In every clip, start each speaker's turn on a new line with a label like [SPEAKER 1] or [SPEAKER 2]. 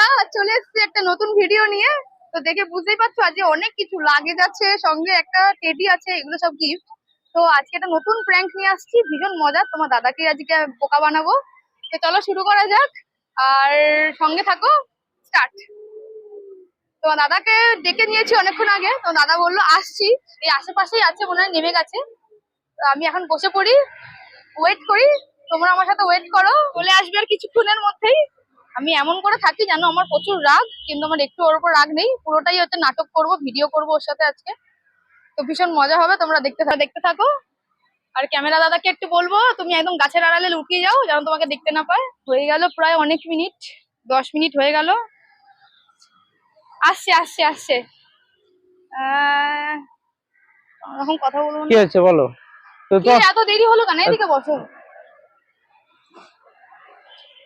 [SPEAKER 1] বন্ধুরা চলে এসেছি একটা নতুন ভিডিও নিয়ে। তো দেখে বুঝতেই পারছ, আজকে অনেক কিছু লাগেজ আছে, সঙ্গে একটা টেডি আছে, এগুলো সব গিফট তো আজকে একটা নতুন প্র্যাঙ্ক নিয়ে আসছি, ভীষণ মজা। তোমার দাদাকে আজকে বোকা বানাবো। তো চলো শুরু করা যাক। আর সঙ্গে থাকো স্টার্ট তো দাদাকে ডেকে নিয়েছি অনেকক্ষণ আগে। তো দাদা বলল, আসছি। এই আশেপাশেই আছে, মনে হয় নেমে গেছে। আমি এখন বসে পড়ি। ওয়েট করি, তোমরা আমার সাথে ওয়েট করো। চলে আসবে আর কিছুক্ষণের মধ্যেই। আমি এমন করে থাকি জানো আমার প্রচুর রাগ কিন্তু আমার একটু ওর উপর রাগ নেই। পুরোটাই হচ্ছে নাটক করব ভিডিও করব ওর সাথে আজকে। তো ভীষণ মজা হবে তোমরা দেখতে থা- দেখতে থাকো। আর ক্যামেরা দাদাকে একটু বলব তুমি একদম গাছের আড়ালে লুকিয়ে যাও যেন তোমাকে দেখতে না পায়। হয়ে গেল প্রায় অনেক মিনিট দশ মিনিট হয়ে গেল। আসছে আসছে আসছে। এখন কথা বলব
[SPEAKER 2] কি হচ্ছে বলো?
[SPEAKER 1] এত দেরি হলো কেন? এদিকে বসো।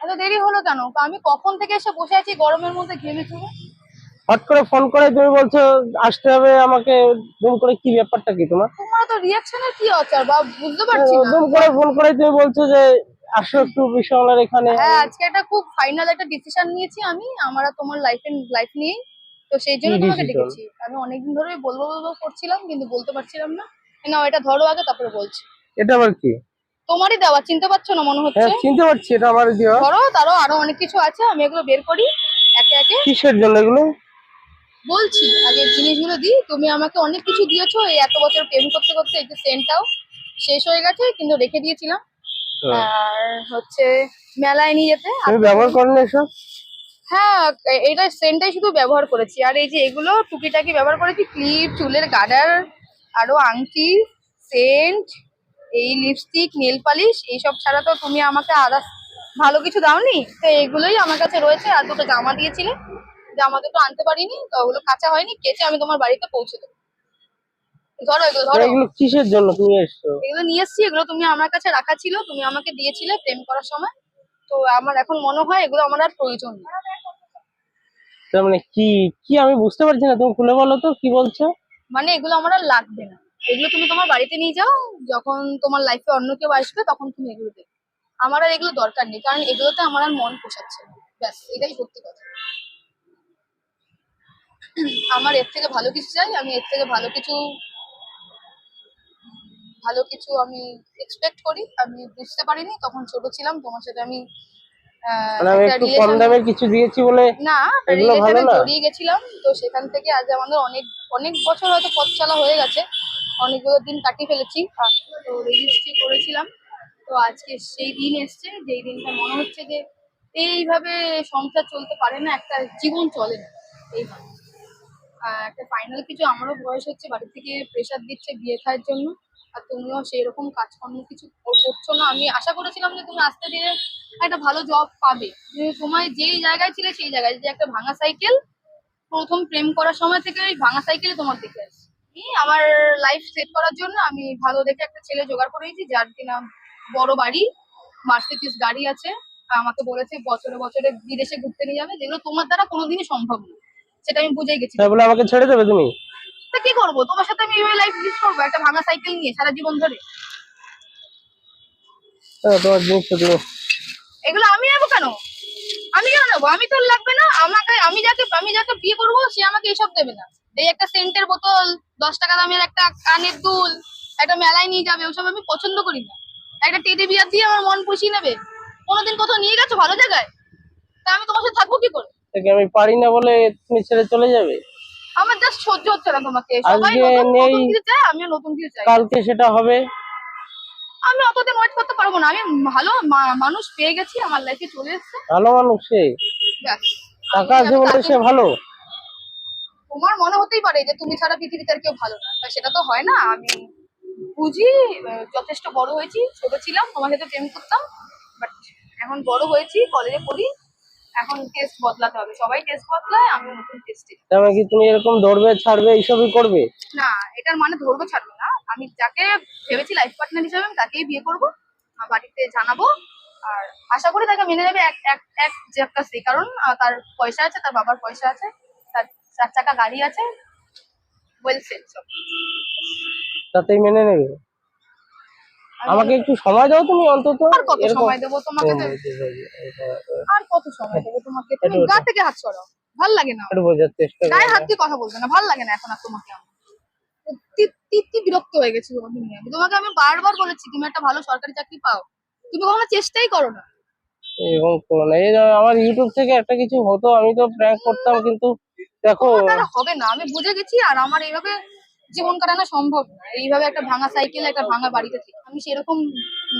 [SPEAKER 1] এত দেরি হলো কেন? আমি কখন থেকে এসে বসে আছি গরমের মধ্যে ঘেমে চুড়ে
[SPEAKER 2] হট করে ফোন করে তুমি বলছো আসতে হবে আমাকে দুম করে কি ব্যাপারটা কি তোমার?
[SPEAKER 1] তোমার তো রিয়াকশনের কি আছে বা বুঝতে পারছি না।
[SPEAKER 2] দুম করে ফোন করে তুমি বলছো যে আসো একটু বিশালের এখানে।
[SPEAKER 1] হ্যাঁ আজকে একটা খুব ফাইনাল একটা ডিসিশন নিয়েছি আমি আমার তোমার লাইফে লাইফ নিয়ে তো সেই জন্য তোমাকে ডেকেছি। আমি অনেকদিন ধরে বলব বলব করছিলাম কিন্তু বলতে পারছিলাম না। না এটা ধরো আগে তারপরে বলছি।
[SPEAKER 2] এটা আবার কি?
[SPEAKER 1] তোমারই দেওয়া চিনতে পারছ না মনে হচ্ছে?
[SPEAKER 2] হ্যাঁ চিনতে পারছি এটা আমার দেওয়া।
[SPEAKER 1] ধরো তারও আরও অনেক কিছু আছে আমি এগুলো বের করি একে একে।
[SPEAKER 2] কিসের জন্য এগুলো?
[SPEAKER 1] বলছি আগে জিনিসগুলো দিই তুমি আমাকে অনেক কিছু দিয়েছ এই এত বছর প্রেম করতে করতে এই যে সেন্টটাও শেষ হয়ে গেছে কিন্তু রেখে দিয়েছিলাম। আর হচ্ছে মেলায় নিয়ে যেতে আর
[SPEAKER 2] তুমি ব্যবহার করো না এসব?
[SPEAKER 1] হ্যাঁ এ- এইটা সেন্টটাই শুধু ব্যবহার করেছি। আর এই যে এগুলো টুকিটাকি ব্যবহার করেছি ক্লিপ চুলের গার্ডার আরও আংটি সেন্ট এই লিপস্টিক নেল পালিশ এইসব ছাড়া তো তুমি আমাকে আদার্স ভালো কিছু দাওনি? তো এগুলোই আমার কাছে রয়েছে। আর দুটো জামা দিয়েছিলে। জামা দুটো আনতে পারিনি তো ওগুলো কাঁচা হয়নি। কেচে আমি তোমার বাড়িতে পৌঁছে দেবো। ধরো এগুলো ধরো।
[SPEAKER 2] এগুলো কিসের জন্য তুমি এসছো?
[SPEAKER 1] এগুলো নিয়ে এসছি এগুলো তুমি আমার কাছে রাখা ছিল। তুমি আমাকে দিয়েছিলে প্রেম করার সময়। তো আমার এখন মনে হয় এগুলো আমার আর প্রয়োজন নেই।
[SPEAKER 2] তার মানে কি কি আমি বুঝতে পারছি না। তুমি খুলে বলো তো কি বলছো?
[SPEAKER 1] মানে এগুলো আমার আর লাগবে না। এগুলো তুমি তোমার বাড়িতে নিয়ে যাও, যখন তোমার লাইফে অন্য কেউ আসবে তখন তুমি এগুলো দেবে আমার আর এগুলো দরকার নেই, কারণ এগুলোতে আমার আর মন পোষাচ্ছে ব্যাস, এটাই সত্যি কথা। আমার এর থেকে ভালো কিছু চাই, আমি এর থেকে ভালো কিছু ভালো কিছু আমি এক্সপেক্ট করি। আমি বুঝতে পারিনি, তখন ছোট ছিলাম, তোমার সাথে আমি একটা
[SPEAKER 2] একটু কম দামের কিছু দিয়েছি বলে
[SPEAKER 1] না
[SPEAKER 2] এগুলো
[SPEAKER 1] রিলেশনে জড়িয়ে গেছিলাম তো সেখান থেকে আজ আমাদের অনেক অনেক বছর হয়তো পথ চলা হয়ে গেছে। অনেকগুলো দিন কাটিয়ে ফেলেছি। তো রেজিস্ট্রি করেছিলাম। তো আজকে সেই দিন এসছে যেই দিনটা মনে হচ্ছে যে এইভাবে সংসার চলতে পারে না একটা জীবন চলে না। এইভাবে। একটা ফাইনাল কিছু আমারও বয়স হচ্ছে বাড়ি থেকে প্রেশার দিচ্ছে বিয়ে খাওয়ার জন্য। আর তুমিও সেই রকম কাজকর্ম কিছু করছ না। আমি আশা করেছিলাম যে তুমি আস্তে ধীরে একটা ভালো জব পাবে। তোমায় যেই জায়গায় ছিলে সেই জায়গায়। যে একটা ভাঙা সাইকেল প্রথম প্রেম করার সময় থেকে ওই ভাঙা সাইকেলে তোমার আসছি। আমি আমার লাইফ সেট করার জন্য আমি ভালো দেখে একটা ছেলে জোগাড় করেছি যার কিনা বড় বাড়ি। মার্সিডিস গাড়ি আছে। আমাকে বলেছে, বছরে বছরে বিদেশে ঘুরতে নিয়ে যাবে। যেগুলো তোমার দ্বারা কোনোদিনই সম্ভব নয়। সেটা আমি বুঝে গেছি।
[SPEAKER 2] আমাকে ছেড়ে দেবে তুমি?
[SPEAKER 1] তা কি করব? তোমার সাথে আমি এইভাবে লাইফ লিড করব একটা ভাঙা সাইকেল নিয়ে সারা জীবন ধরে।
[SPEAKER 2] হ্যাঁ, তোমার জিনিসটা তুমি
[SPEAKER 1] এগুলো আমি নেব কেন? আমি কেন নেব? আমি তোর লাগবে না। আমাকে আমি যাকে আমি যাকে বিয়ে করব সে আমাকে এসব দেবে না। এই একটা সেন্টের বোতল দশ টাকা দামের একটা কানের দুল একটা মেলায় নিয়ে যাবে ওসব আমি পছন্দ করি না। একটা টেডি বিয়ার দিয়ে আমার মন পুষিয়ে নেবে। কোনোদিন কোথাও নিয়ে গেছো ভালো জায়গায়? তা আমি তোমার সাথে থাকব কি করে?
[SPEAKER 2] আমি পারি না বলে তুমি ছেড়ে চলে যাবে?
[SPEAKER 1] আমার জাস্ট সহ্য হচ্ছে না তোমাকে। সবাই নতুন কিছু আমিও নতুন কিছু চাই।
[SPEAKER 2] কালকে সেটা হবে।
[SPEAKER 1] আমি অতদিন ওয়েট করতে পারব না। আমি ভালো মানুষ পেয়ে গেছি আমার লাইফে চলে এসছে।
[SPEAKER 2] ভালো মানুষ সে। টাকা আছে বলে সে ভালো।
[SPEAKER 1] তোমার মনে হতেই পারে যে তুমি ছাড়া পৃথিবীতে আর কেউ ভালো না। সেটা তো হয় না। আমি বুঝি যথেষ্ট বড় হয়েছি ছোট ছিলাম তোমার সাথে প্রেম করতাম বাট এখন বড় হয়েছি কলেজে পড়ি। এখন টেস্ট বদলাতে হবে। সবাই টেস্ট বদলায় আমি নতুন টেস্টে
[SPEAKER 2] তার মানে কি তুমি এরকম ধরবে ছাড়বে এইসবই করবে?
[SPEAKER 1] না এটার মানে ধরবো ছাড়বো না। আমি যাকে ভেবেছি লাইফ পার্টনার হিসেবে আমি তাকেই বিয়ে করব আর বাড়িতে জানাব। আর আশা করি তাকে মেনে নেবে এক এক এক যে একটা সে কারণ তার পয়সা আছে তার বাবার পয়সা আছে তার চার চাকা গাড়ি আছে ওয়েল সেট সব।
[SPEAKER 2] তাতেই মেনে নেবে? আমাকে একটু সময় দাও তুমি অন্তত।
[SPEAKER 1] আর কত সময় দেবো তোমাকে? আর কত সময় দেবো তোমাকে? তুমি গা থেকে হাত সরাও। ভালো লাগে না।
[SPEAKER 2] একটু বোঝার চেষ্টা করো।
[SPEAKER 1] গায়ে হাত দিয়ে কথা বলবে না। ভালো লাগে না এখন আর তোমাকে আমার। বিরক্ত হয়ে গেছি তোমাকে নিয়ে। আমি তোমাকে আমি বারবার বলেছি তুমি একটা ভালো সরকারি চাকরি পাও। তুমি কখনো চেষ্টাই করো না।
[SPEAKER 2] এই আমার ইউটিউব থেকে একটা কিছু হতো আমি তো প্র্যাঙ্ক করতাম কিন্তু দেখো
[SPEAKER 1] হবে না। আমি বুঝে গেছি আর আমার এইভাবে জীবন কাটানো সম্ভব এইভাবে একটা ভাঙা সাইকেল একটা ভাঙা বাড়িতে থেকে। আমি সেরকম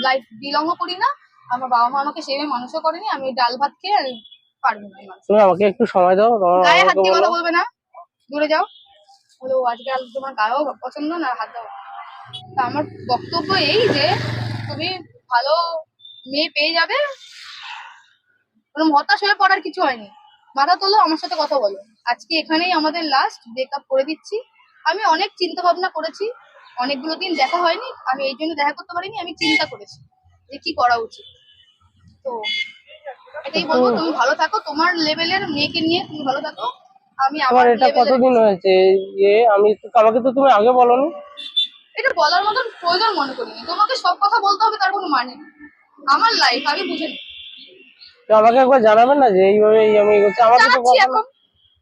[SPEAKER 1] লাইফ বিলংও করি না। আমার বাবা মা আমাকে সেভাবে মানুষও করেনি। আমি ডাল ভাত খেয়ে আর পারব না।
[SPEAKER 2] তুমি আমাকে একটু সময় দাও
[SPEAKER 1] গায়ে হাত দিয়ে কথা বলবে না। দূরে যাও। বলে আজকাল তোমার গায়েও পছন্দ না হাত দাও। তা আমার বক্তব্য এই যে তুমি ভালো মেয়ে পেয়ে যাবে। কোনো হতাশ হয়ে পড়ার কিছু হয়নি। মাথা তোলো আমার সাথে কথা বলো। আজকে এখানেই আমাদের লাস্ট ব্রেকআপ করে দিচ্ছি। আমি অনেক চিন্তা ভাবনা করেছি অনেকগুলো দিন দেখা হয়নি আমি এই জন্য দেখা করতে পারিনি আমি চিন্তা করেছি যে কি করা উচিত। তো এটাই বলব তুমি ভালো থাকো তোমার লেভেলের মেয়েকে নিয়ে তুমি ভালো থাকো আমি আমার
[SPEAKER 2] এটা কতদিন হয়েছে? ইয়ে আমি আমাকে তো তুমি আগে বলনি।
[SPEAKER 1] এটা বলার মতন প্রয়োজন মনে করিনি তোমাকে সব কথা বলতে হবে তার কোনো মানে আমার লাইফ আমি বুঝে নিই।
[SPEAKER 2] আমাকে একবার জানাবেন না যে এইভাবে আমি আমাকে তো
[SPEAKER 1] এখন।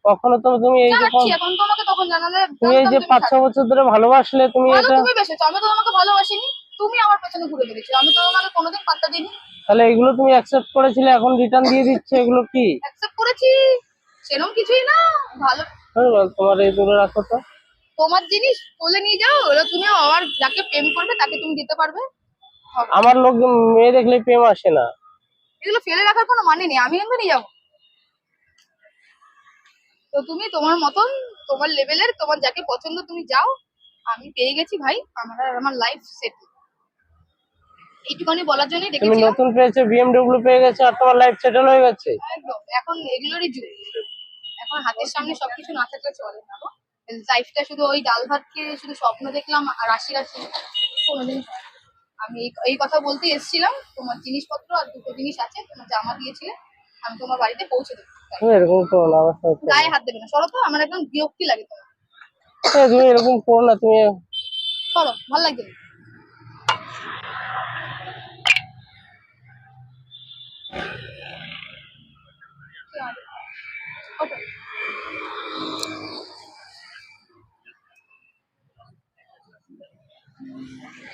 [SPEAKER 2] কখনো তো তুমি এই যে
[SPEAKER 1] এখন তোমাকে তখন জানালে
[SPEAKER 2] তুমি এই যে পাঁচ ছ বছর ধরে ভালোবাসলে তুমি এটা
[SPEAKER 1] তুমি বেসেছো আমি তো তোমাকে ভালোবাসিনি তুমি আমার পেছনে ঘুরে বেরিয়েছো আমি তো তোমাকে কোনোদিন পাত্তা দিইনি।
[SPEAKER 2] তাহলে এগুলো তুমি অ্যাকসেপ্ট করেছিলে এখন রিটার্ন দিয়ে দিচ্ছে এগুলো কি?
[SPEAKER 1] অ্যাকসেপ্ট করেছি সেরকম কিছুই না ভালো।
[SPEAKER 2] ধন্যবাদ, তোমার এই দূরে রাখো তো
[SPEAKER 1] তোমার জিনিস বলে নিয়ে যাও ওরা তুমি আবার যাকে প্রেম করবে তাকে তুমি দিতে পারবে।
[SPEAKER 2] আমার লোক মেয়ে দেখলে প্রেম আসে না।
[SPEAKER 1] এগুলো ফেলে রাখার কোনো মানে নেই আমি কিন্তু নিয়ে যাব। তো তুমি তোমার মতন তোমার লেভেলের তোমার যাকে পছন্দ তুমি যাও আমি পেয়ে গেছি ভাই আমার আর আমার লাইফ সেট এইটুখানি বলার জন্যই
[SPEAKER 2] তুমি
[SPEAKER 1] ডেকেছিলাম
[SPEAKER 2] নতুন পেয়েছ বিএমডব্লিউ পেয়ে গেছো আর তোমার লাইফ সেটেল হয়ে গেছে?
[SPEAKER 1] একদম এখন এগুলোরই যুগ। এখন হাতের সামনে সবকিছু না থাকলে চলে না গো। লাইফটা শুধু ওই ডাল ভাত খেয়ে শুধু স্বপ্ন দেখলাম আর রাশি রাশি। কোনোদিন আমি এই কথা বলতে এসেছিলাম তোমার জিনিসপত্র আর দুটো জিনিস আছে তোমার জামা দিয়েছিলে। আমি তোমার বাড়িতে পৌঁছে দেবো।
[SPEAKER 2] এরকম করো না আমার সঙ্গে
[SPEAKER 1] গায়ে হাত দেবে না। সরো তো আমার একদম বিরক্তি লাগে তোমার।
[SPEAKER 2] এ, তুমি এরকম করো না তুমি
[SPEAKER 1] সরো ভালো লাগছে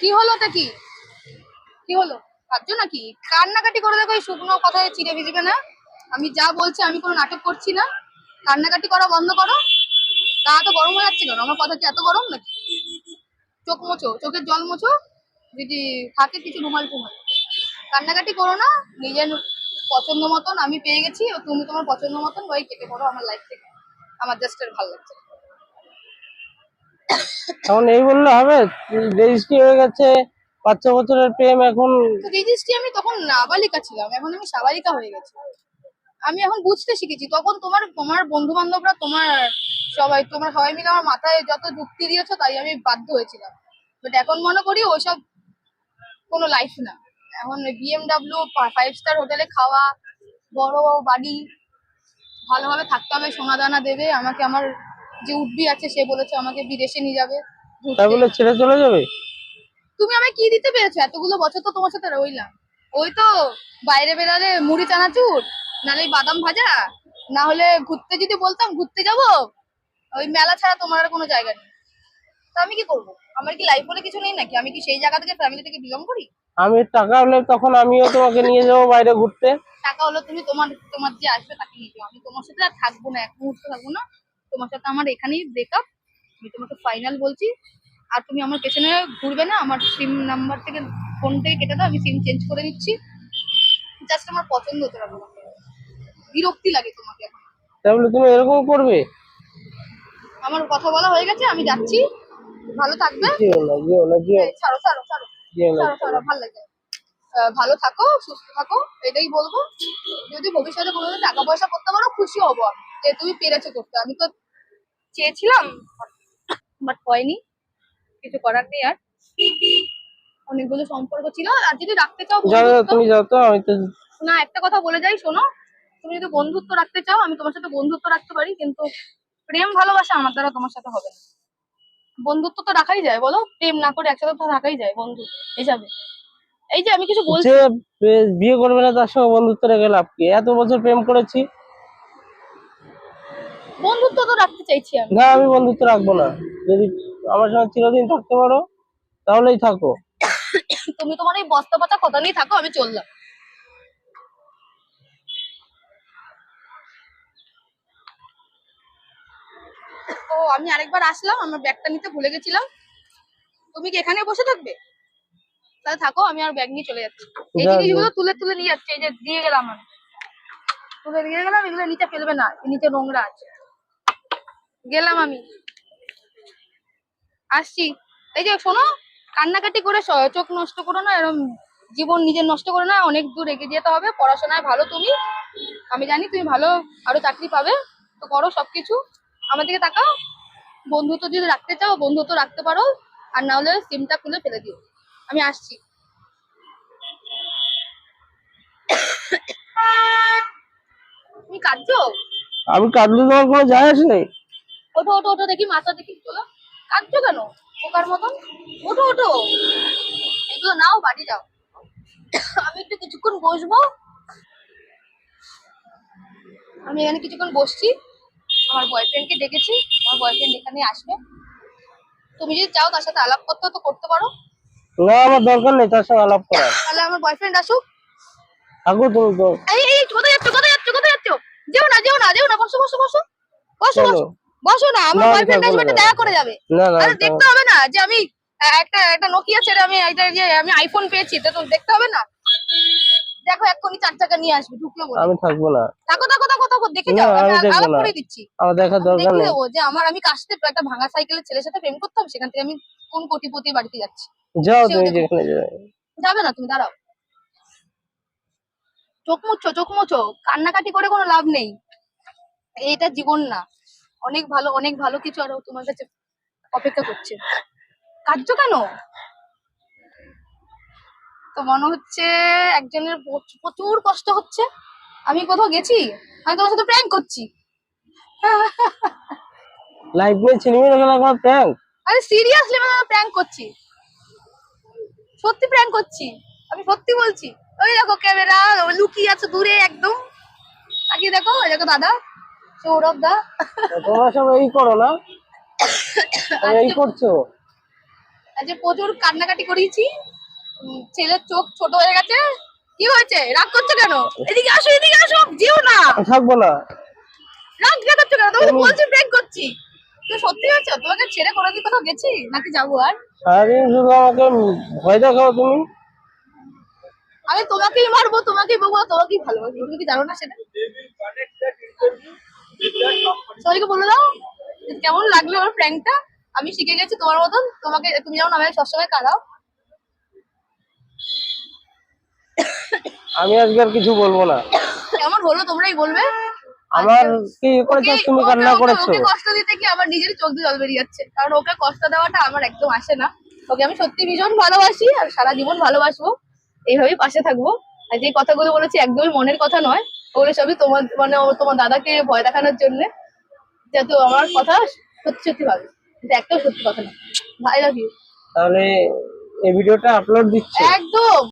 [SPEAKER 1] কি হলো তা কি? কি হলো? ভাবছ নাকি? কান্নাকাটি করে দেখো এই শুকনো কথায় চিড়ে ভিজবে না? আমি যা বলছি আমি কোনো নাটক করছি না। কান্নাকাটি করা বন্ধ করো। গা তো গরম হয়ে যাচ্ছে কেন? আমার কথা কি এত গরম নাকি? চোখ মোছো চোখের জল মোছো যদি থাকে কিছু রুমাল টুমাল। কান্নাকাটি করো না নিজের পছন্দ মতন আমি পেয়ে গেছি ও তুমি তোমার পছন্দ মতন ওই কেটে পড়ো আমার লাইফ থেকে। আমার জাস্ট আর ভালো লাগছে।
[SPEAKER 2] এখন এই বললে হবে রেজিস্ট্রি হয়ে গেছে পাঁচ ছ বছরের প্রেম এখন
[SPEAKER 1] তো রেজিস্ট্রি আমি তখন নাবালিকা ছিলাম এখন আমি সাবালিকা হয়ে গেছি। আমি এখন বুঝতে শিখেছি। তখন তোমার তোমার বন্ধু বান্ধবরা তোমার সবাই তোমার সবাই মিলে আমার মাথায় যত যুক্তি দিয়েছ তাই আমি বাধ্য হয়েছিলাম। বাট এখন মনে করি ওইসব কোনো লাইফ না। এখন বিএমডাব্লিউ ফাইভ স্টার হোটেলে খাওয়া বড় বাড়ি ভালোভাবে থাকতে হবে সোনা দানা দেবে আমাকে আমার যে উঠবি আছে সে বলেছে আমাকে বিদেশে নিয়ে যাবে
[SPEAKER 2] তাই বলে ছেড়ে চলে যাবে?
[SPEAKER 1] তুমি আমায় কি দিতে পেরেছ? এতগুলো বছর তো তোমার সাথে রইলাম। ওই তো বাইরে বেরালে মুড়ি চানাচুর নাহলে ওই বাদাম ভাজা না হলে ঘুরতে যদি বলতাম ঘুরতে যাব ওই মেলা ছাড়া তোমার আর কোনো জায়গা নেই। তা আমি কি করব? আমার কি লাইফ বলে কিছু নেই নাকি? আমি কি সেই জায়গা থেকে ফ্যামিলি থেকে বিলং করি?
[SPEAKER 2] আমি টাকা হলে তখন আমিও তোমাকে নিয়ে যাব বাইরে ঘুরতে।
[SPEAKER 1] টাকা হলে তুমি তোমার তোমার যে আসবে তাকে নিয়ে যাও। আমি তোমার সাথে আর থাকব না এক মুহূর্ত থাকব না। তোমার সাথে আমার এখানেই ব্রেকআপ আমি তোমাকে ফাইনাল বলছি। আর তুমি আমার পেছনে ঘুরবে না আমার সিম নাম্বার থেকে ফোন থেকে কেটে দাও আমি সিম চেঞ্জ করে দিচ্ছি জাস্ট আমার পছন্দ হতে না। বিরক্তি লাগে তোমাকে এখন।
[SPEAKER 2] তাই তুমি এরকম করবে?
[SPEAKER 1] আমার কথা বলা হয়ে গেছে আমি যাচ্ছি। ভালো থাকবে।
[SPEAKER 2] জিও না জিও না জিও
[SPEAKER 1] ছাড়ো ছাড়ো ছাড়ো
[SPEAKER 2] জিও না
[SPEAKER 1] ছাড়ো ভালো লাগে। ভালো থাকো সুস্থ থাকো এটাই বলব। যদি ভবিষ্যতে কোনো টাকা পয়সা করতে পারো খুশি হব যে তুমি পেরেছ করতে। আমি তো চেয়েছিলাম বাট হয়নি। কিছু করার নেই আর। অনেকগুলো সম্পর্ক ছিল। আর যদি রাখতে চাও
[SPEAKER 2] তুমি যাও তো আমি তো
[SPEAKER 1] না একটা কথা বলে যাই শোনো। তুমি যদি বন্ধুত্ব রাখতে চাও আমি তোমার সাথে বন্ধুত্ব রাখতে পারি কিন্তু প্রেম ভালোবাসা আমার দ্বারা তোমার সাথে হবে না। বন্ধুত্ব তো রাখাই যায় বলো? প্রেম না করে একসাথে তো রাখাই যায় বন্ধু হিসাবে। এই যে আমি কিছু বলছি
[SPEAKER 2] যে বিয়ে করবে না তার সঙ্গে বন্ধুত্ব রেখে লাভ কি? এত বছর প্রেম করেছি।
[SPEAKER 1] বন্ধুত্ব তো রাখতে চাইছি আমি।
[SPEAKER 2] না আমি বন্ধুত্ব রাখব না। যদি আমার সঙ্গে চিরদিন থাকতে পারো তাহলেই থাকো।
[SPEAKER 1] তুমি তোমার এই বস্তা পাতা কথা নিয়ে থাকো আমি চললাম ও আমি আরেকবার আসলাম আমার ব্যাগটা নিতে ভুলে গেছিলাম। তুমি কি এখানে বসে থাকবে? তাহলে থাকো আমি আর ব্যাগ নিয়ে চলে যাচ্ছি। এই জিনিসগুলো তুলে তুলে নিয়ে যাচ্ছে এই যে দিয়ে গেলাম আমি। তুলে দিয়ে গেলাম এগুলো নিচে ফেলবে না নিচে নোংরা আছে। গেলাম আমি। আসছি। এই যে শোনো কান্নাকাটি করে চোখ নষ্ট করো না এরকম জীবন নিজের নষ্ট করো না অনেক দূর এগিয়ে যেতে হবে পড়াশোনায় ভালো তুমি। আমি জানি তুমি ভালো আরও চাকরি পাবে তো করো সবকিছু। আমার দিকে তাকাও। বন্ধুত্ব যদি রাখতে চাও বন্ধুত্ব রাখতে পারো। আর না হলে সিমটা খুলে ফেলে দিও। আমি আসছি। তুমি কাঁদছো?
[SPEAKER 2] আমি কাঁদলে তোমার কোনো যায় আসে
[SPEAKER 1] ওঠো ওঠো ওঠো দেখি মাথা দেখি তোলো কাঁদছো কেন? পোকার মতন? ওঠো ওঠো। এগুলো নাও বাড়ি যাও। আমি একটু কিছুক্ষণ বসবো। আমি এখানে কিছুক্ষণ বসছি। আমার বয়ফ্রেন্ডকে ডেকেছি। আমার বয়ফ্রেন্ড এখানে আসবে। তুমি যদি চাও তার সাথে আলাপ করতে তো করতে পারো।
[SPEAKER 2] না আমার দরকার নেই তার সঙ্গে আলাপ করার।
[SPEAKER 1] তাহলে আমার বয়ফ্রেন্ড আসুক।
[SPEAKER 2] থাকো তুমি তো।
[SPEAKER 1] এই এই কোথায় যাচ্ছ কোথায় যাচ্ছ কোথায় যাচ্ছ? যেও না যেও না যেও না বসো বসো বসো। বসো। বসো বসো না আমার
[SPEAKER 2] আমি
[SPEAKER 1] বয়ফ্রেন্ড আসবে
[SPEAKER 2] না।
[SPEAKER 1] একটা দেখা করে যাবে।
[SPEAKER 2] না না
[SPEAKER 1] দেখতে হবে না যে আমি একটা একটা নোকিয়া ছেড়ে আমি একটা যে আমি আইফোন পেয়েছি তো দেখতে হবে না। দেখো এক্ষুনি চার চাকা নিয়ে আসবে ঢুকলো বলে
[SPEAKER 2] আমি থাকব না।
[SPEAKER 1] থাকো থাকো থাকো থাকো দেখে যাও আমি আলাপ করে দিচ্ছি।
[SPEAKER 2] আমার দেখার দরকার
[SPEAKER 1] দেখে
[SPEAKER 2] নেই।
[SPEAKER 1] দেবো যে আমার আমি কাশতে একটা ভাঙা সাইকেলের ছেলের সাথে প্রেম করতাম সেখান থেকে আমি কোন কোটিপতি বাড়িতে যাচ্ছি?
[SPEAKER 2] যাও তুমি যেখানে যাবে।
[SPEAKER 1] যাবে না তুমি দাঁড়াও। চোখ মুচ্ছো চোখ মুছো কান্নাকাটি করে কোনো লাভ নেই। এটা জীবন না। অনেক ভালো অনেক ভালো কিছু আরও তোমার কাছে অপেক্ষা করছে। কার্য কেন? তো মনে হচ্ছে একজনের প্রচ- প্রচুর কষ্ট হচ্ছে। আমি কোথাও গেছি? আমি তোমার সাথে প্র্যাঙ্ক করছি।
[SPEAKER 2] লাইফ নিয়ে ছিনিয়ে নেবে না কোনো প্র্যাঙ্ক
[SPEAKER 1] আরে সিরিয়াসলি আমি প্র্যাঙ্ক করছি। সত্যি প্র্যাঙ্ক করছি। আমি সত্যি বলছি। ওই দেখো ক্যামেরা লুকিয়ে আছে দূরে একদম। তাকিয়ে দেখো ওই দেখো দাদা সৌরভ দা।
[SPEAKER 2] তোমরা সব এই করো না। এই করছ।
[SPEAKER 1] আজকে প্রচুর কান্নাকাটি করিয়েছি উম, ছেলের চোখ ছোট হয়ে গেছে। কি হয়েছে? রাগ করছ কেন? এদিকে আসো এদিকে আসো যেও না।
[SPEAKER 2] থাকব না
[SPEAKER 1] রাগ কেন তোমাকে তো
[SPEAKER 2] তুমি-
[SPEAKER 1] বলছি প্র্যাঙ্ক করছি। তুমি সত্যি হয়েছে? তোমাকে ছেড়ে কোনো কি কোথাও গেছি? নাকি যাব আর?
[SPEAKER 2] সারাদিন শুধু আমাকে ভয় দেখাও তুমি।
[SPEAKER 1] আমি তোমাকেই মারবো তোমাকেই বলব তোমাকেই ভালোবাসি তুমি কি জানো না সেটা? সবাইকে বলে দাও কেমন লাগল আমার প্র্যাঙ্কটা আমি শিখে গেছি তোমার মতন। তোমাকে তুমি যেমন আমাকে সবসময় কাঁদাও
[SPEAKER 2] আমি আজকে আর কিছু বলব না।
[SPEAKER 1] কেমন হলো তোমরাই বলবে।
[SPEAKER 2] আমার কি করেছ? তুমি কান্না করেছ?
[SPEAKER 1] ওকে কষ্ট দিতে কি আমার নিজের চোখ দিয়ে জল বেরিয়ে যাচ্ছে? কারণ ওকে কষ্ট দেওয়াটা আমার একদম আসে না। ওকে আমি সত্যি ভীষণ ভালোবাসি আর সারা জীবন ভালোবাসবো। এইভাবেই পাশে থাকব। আর যে কথাগুলো বলেছি একদমই মনের কথা নয়। ওগুলো সবই তোমার মানে তোমার দাদাকে ভয় দেখানোর জন্য। যাতে আমার কথা সত্যি সত্যি ভাবে কিন্তু একটাও সত্যি কথা না ভাই লাভ ইউ
[SPEAKER 2] তাহলে এই ভিডিওটা আপলোড দিচ্ছি?
[SPEAKER 1] একদম!